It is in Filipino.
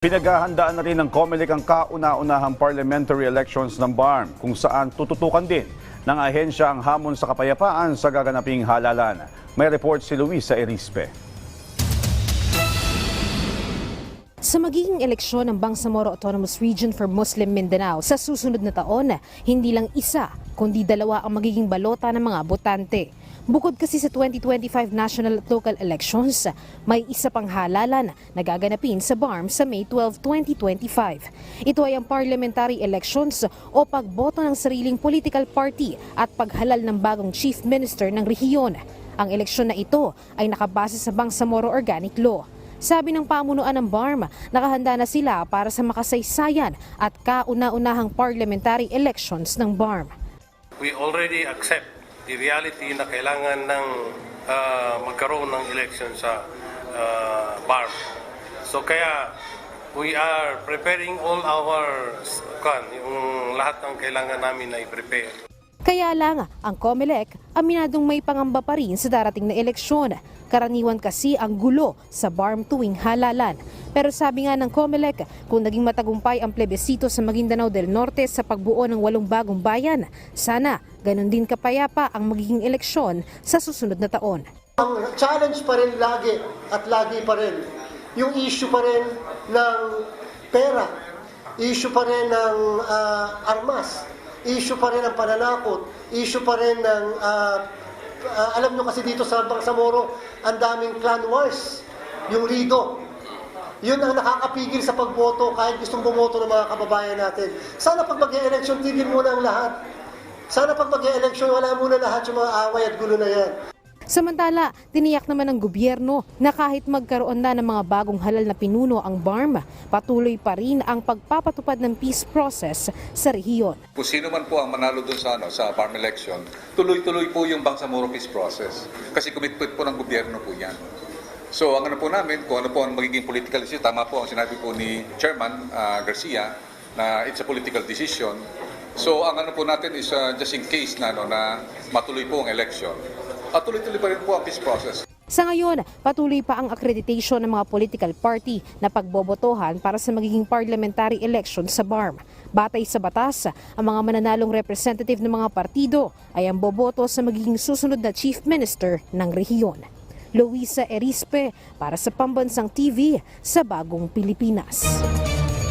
Pinaghahandaan na rin ng COMELEC ang kauna-unahang parliamentary elections ng BARM kung saan tututukan din ng ahensya ang hamon sa kapayapaan sa gaganaping halalan. May report si Luisa Erispe. Sa magiging eleksyon ng Bangsamoro Autonomous Region for Muslim Mindanao sa susunod na taon, hindi lang isa, kundi dalawa ang magiging balota ng mga botante. Bukod kasi sa 2025 national at local elections, may isa pang halalan na gaganapin sa BARM sa May 12, 2025. Ito ay ang parliamentary elections o pagboto ng sariling political party at paghalal ng bagong chief minister ng rehiyon. Ang eleksyon na ito ay nakabase sa Bangsamoro Organic Law. Sabi ng pamunuan ng BARM, nakahanda na sila para sa makasaysayan at kauna-unahang parliamentary elections ng BARM. we already accept the reality na kailangan ng ah, magkaroon ng election sa uh, BARM. So kaya we are preparing all our kan, yung lahat ng kailangan namin na i-prepare. Kaya lang, ang COMELEC aminadong may pangamba pa rin sa darating na eleksyon. Karaniwan kasi ang gulo sa BARM tuwing halalan. Pero sabi nga ng COMELEC, kung naging matagumpay ang plebisito sa Maguindanao del Norte sa pagbuo ng walong bagong bayan, sana ganun din kapayapa ang magiging eleksyon sa susunod na taon. Ang challenge pa rin lagi at lagi pa rin yung issue pa rin ng pera, issue pa rin ng ah, armas, issue pa rin ng pananakot, issue pa rin ng ah, ah, alam nyo kasi dito sa Bangsamoro, ang daming clan wars, yung Lido. Yun ang nakakapigil sa pagboto kahit gustong bumoto ng mga kababayan natin. Sana pag mag-election, tigil muna ang lahat. Sana pag mag-election, wala muna lahat yung mga away at gulo na yan. Samantala, tiniyak naman ng gobyerno na kahit magkaroon na ng mga bagong halal na pinuno ang BARM, patuloy pa rin ang pagpapatupad ng peace process sa rehiyon. Kung sino man po ang manalo doon sa, ano, sa farm election, tuloy-tuloy po yung Bangsamoro Peace Process. Kasi commitment po ng gobyerno po yan. So ang ano po namin, kung ano po ang magiging political issue, tama po ang sinabi po ni Chairman ah, Garcia na it's a political decision. So ang ano po natin is ah, just in case na, ano, na matuloy po ang election, at tuloy-tuloy pa rin po ang peace process. Sa ngayon, patuloy pa ang accreditation ng mga political party na pagbobotohan para sa magiging parliamentary election sa BARM. Batay sa batas, ang mga mananalong representative ng mga partido ay ang boboto sa magiging susunod na chief minister ng rehiyon. Luisa Erispe para sa Pambansang TV sa Bagong Pilipinas.